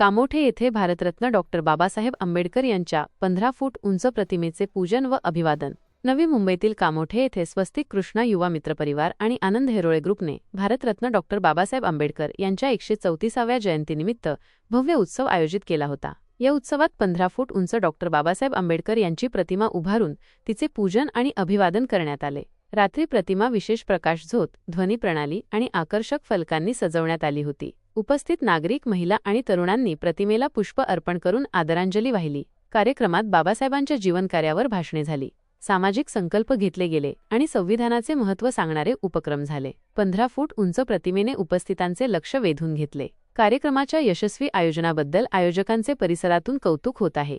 कामोठे येथे भारतरत्न डॉक्टर बाबासाहेब आंबेडकर यांच्या पंधरा फूट उंच प्रतिमेचे पूजन व अभिवादन. नवी मुंबईतील कामोठे येथे स्वस्तिक कृष्णा युवा मित्र परिवार आणि आनंद हेरोळे ग्रुपने भारतरत्न डॉक्टर बाबासाहेब आंबेडकर यांच्या एकशे चौतीसाव्या जयंतीनिमित्त भव्य उत्सव आयोजित केला होता. या उत्सवात पंधरा फूट उंच डॉक्टर बाबासाहेब आंबेडकर यांची प्रतिमा उभारून तिचे पूजन आणि अभिवादन करण्यात आले. रात्री प्रतिमा विशेष प्रकाश झोत ध्वनी प्रणाली आणि आकर्षक फलकांनी सजवण्यात आली होती. उपस्थित नागरिक महिला आणि तरुणांनी प्रतिमेला पुष्प अर्पण करून आदरांजली वाहिली. कार्यक्रमात बाबासाहेबांच्या जीवनकार्यावर भाषणे झाली. सामाजिक संकल्प घेतले गेले आणि संविधानाचे महत्त्व सांगणारे उपक्रम झाले. पंधरा फूट उंच प्रतिमेने उपस्थितांचे लक्ष वेधून घेतले. कार्यक्रमाच्या यशस्वी आयोजनाबद्दल आयोजकांचे परिसरातून कौतुक होत आहे.